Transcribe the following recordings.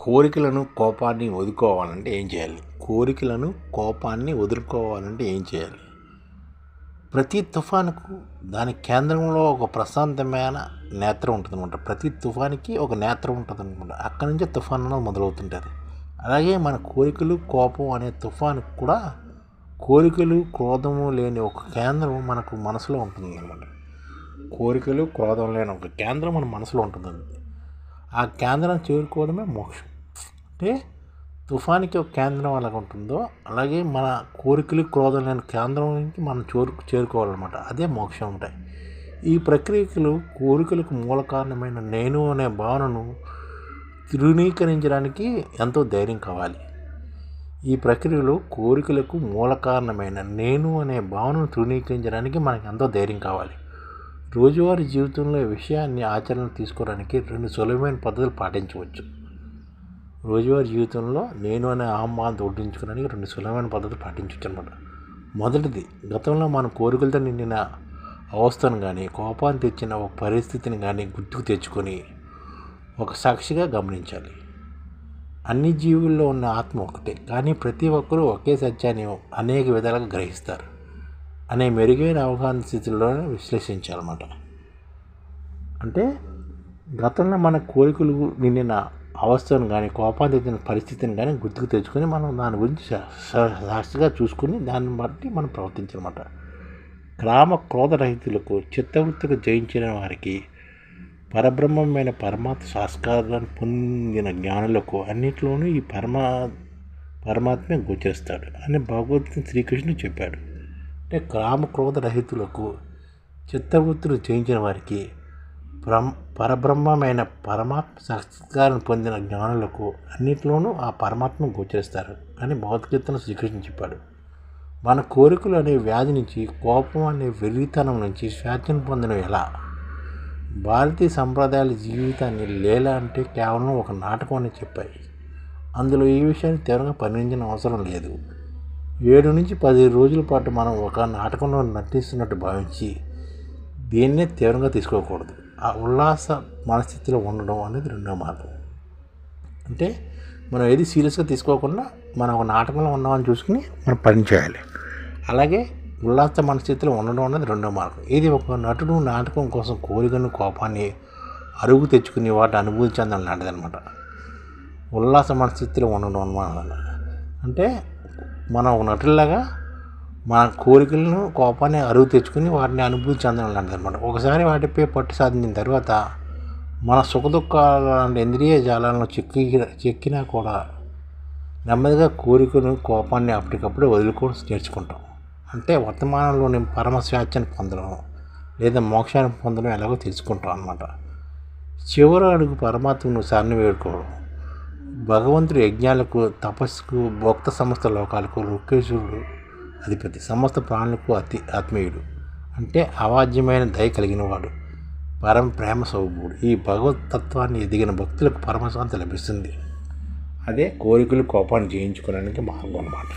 కోరికలను కోపాన్ని వదులుకోవాలంటే ఏం చేయాలి? కోరికలను కోపాన్ని వదులుకోవాలంటే ఏం చేయాలి? ప్రతి తుఫానుకు దాని కేంద్రంలో ఒక ప్రశాంతమైన నేత్రం ఉంటుంది అనమాట ప్రతి తుఫానికి ఒక నేత్రం ఉంటుంది అనమాట అక్కడి నుంచే తుఫాన్ అనేది మొదలవుతుంటుంది. అలాగే మన కోరికలు కోపం అనే తుఫానుకు కూడా కోరికలు క్రోధము లేని ఒక కేంద్రం మనకు మనసులో ఉంటుంది అనమాట కోరికలు క్రోధం లేని ఒక కేంద్రం మన మనసులో ఉంటుంది ఆ కేంద్రం చేరుకోవడమే మోక్షం. అంటే తుఫానికి ఒక కేంద్రం అలాగ ఉంటుందో అలాగే మన కోరికలు క్రోధం లేని కేంద్రం నుంచి మనం చేరు చేరుకోవాలన్నమాట. అదే మోక్షం ఉంటాయి ఈ ప్రక్రియలు కోరికలకు మూల కారణమైన నేను అనే భావనను తృణీకరించడానికి ఎంతో ధైర్యం కావాలి. ఈ ప్రక్రియలో కోరికలకు మూల కారణమైన నేను అనే భావనను తృణీకరించడానికి మనకు ఎంతో ధైర్యం కావాలి. రోజువారీ జీవితంలో విషయాన్ని ఆచరణ తీసుకోవడానికి రెండు సులభమైన పద్ధతులు పాటించవచ్చు. రోజువారీ జీవితంలో నేను అనే ఆహ్వానం ఒడ్డించుకోవడానికి రెండు సులభమైన పద్ధతులు పాటించవచ్చు అనమాట మొదటిది గతంలో మన కోరికలతో నిండిన అవస్థను కానీ కోపాన్ని తెచ్చిన ఒక పరిస్థితిని కానీ గుర్తుకు తెచ్చుకొని ఒక సాక్షిగా గమనించాలి. అన్ని జీవుల్లో ఉన్న ఆత్మ ఒకటే కానీ ప్రతి ఒక్కరూ ఒకే సత్యాన్ని అనేక విధాలుగా గ్రహిస్తారు. అనే మెరుగైన అవగాహన స్థితిలోనే విశ్లేషించాలన్నమాట. అంటే గతంలో మన కోరికలు నిండిన అవస్థను కానీ కోపాన్ని తెచ్చిన పరిస్థితిని కానీ గుర్తుకు తెచ్చుకొని మనం దాని గురించి సాక్షిగా చూసుకుని దాన్ని బట్టి మనం ప్రవర్తించాలన్నమాట. గ్రామ క్రోధ రహితులకు చిత్తవృత్తికి జయించిన వారికి పరబ్రహ్మమైన పరమాత్మ సంస్కారాన్ని పొందిన జ్ఞానులకు అన్నింటిలోనూ ఈ పరమా పరమాత్మే గోచరిస్తాడు అని భగవద్గీత శ్రీకృష్ణుడు చెప్పాడు. అంటే గ్రామ క్రోధ రహితులకు చిత్తవృత్తులు చేయించిన వారికి పరబ్రహ్మమైన పరమాత్మ సంస్కారం పొందిన జ్ఞానులకు అన్నింటిలోనూ ఆ పరమాత్మ గోచరిస్తారు. అని భగవద్గీతను శ్రీకృష్ణ చెప్పాడు. మన కోరికలు అనే వ్యాధి నుంచి కోపం అనే వెర్రితనం నుంచి స్వేచ్ఛను పొందడం ఎలా? భారతీయ సంప్రదాయాల జీవితాన్ని లేలా అంటే కేవలం ఒక నాటకం అని చెప్పాయి. అందులో ఈ విషయాన్ని తీవ్రంగా పరిగణించిన అవసరం లేదు. ఏడు నుంచి పది రోజుల పాటు మనం ఒక నాటకంలో నటిస్తున్నట్టు భావించి దీన్నే తీవ్రంగా తీసుకోకూడదు. ఆ ఉల్లాస మనస్థితిలో ఉండడం అనేది రెండో మార్గం. అంటే మనం ఏది సీరియస్గా తీసుకోకుండా మనం ఒక నాటకంలో ఉన్నామని చూసుకుని మనం పని చేయాలి. అలాగే ఉల్లాస మనస్థితిలో ఉండడం అనేది రెండో మార్గం. ఇది ఒక నటుడు నాటకం కోసం కోరికను కోపాన్ని అరుగు తెచ్చుకుని వాటి అనుభూతి చెందడం లాంటిది అనమాట ఉల్లాస మనస్థితిలో ఉండడం అనమాట అంటే మనం ఒక నటుల్లాగా మన కోరికలను కోపాన్ని అరుగు తెచ్చుకుని వాటిని అనుభూతి చెందడం లాంటిది అనమాట ఒకసారి వాటిపై పట్టు సాధించిన తర్వాత మన సుఖదుఖాల లాంటి ఇంద్రియ జాలాలను చెక్కి చెక్కినా కూడా నెమ్మదిగా కోరికను కోపాన్ని అప్పటికప్పుడే వదులుకొని నేర్చుకుంటాం. అంటే వర్తమానంలోని పరమస్వేచ్ఛను పొందడం లేదా మోక్షాన్ని పొందడం ఎలాగో తెలుసుకుంటాం అనమాట చివరి అడుగు పరమాత్మను శరణి వేడుకోవడం. భగవంతుడి యజ్ఞాలకు తపస్సుకు భక్త సమస్త లోకాలకు రుక్కేశ్వరుడు అధిపతి సమస్త ప్రాణులకు అతి ఆత్మీయుడు. అంటే అవాజ్యమైన దయ కలిగిన వాడు పరమ ప్రేమ సౌభుడు. ఈ భగవతత్వాన్ని ఎదిగిన భక్తులకు పరమశాంతి లభిస్తుంది. అదే కోరికలు కోపాన్ని జయించుకోవడానికి మార్గం అన్నమాట.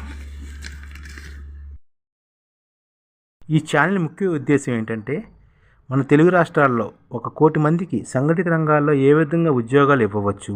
ఈ ఛానల్ ముఖ్య ఉద్దేశం ఏంటంటే మన తెలుగు రాష్ట్రాల్లో ఒక కోటి మందికి సంఘటిత రంగాల్లో ఏ విధంగా ఉద్యోగాలు ఇవ్వవచ్చు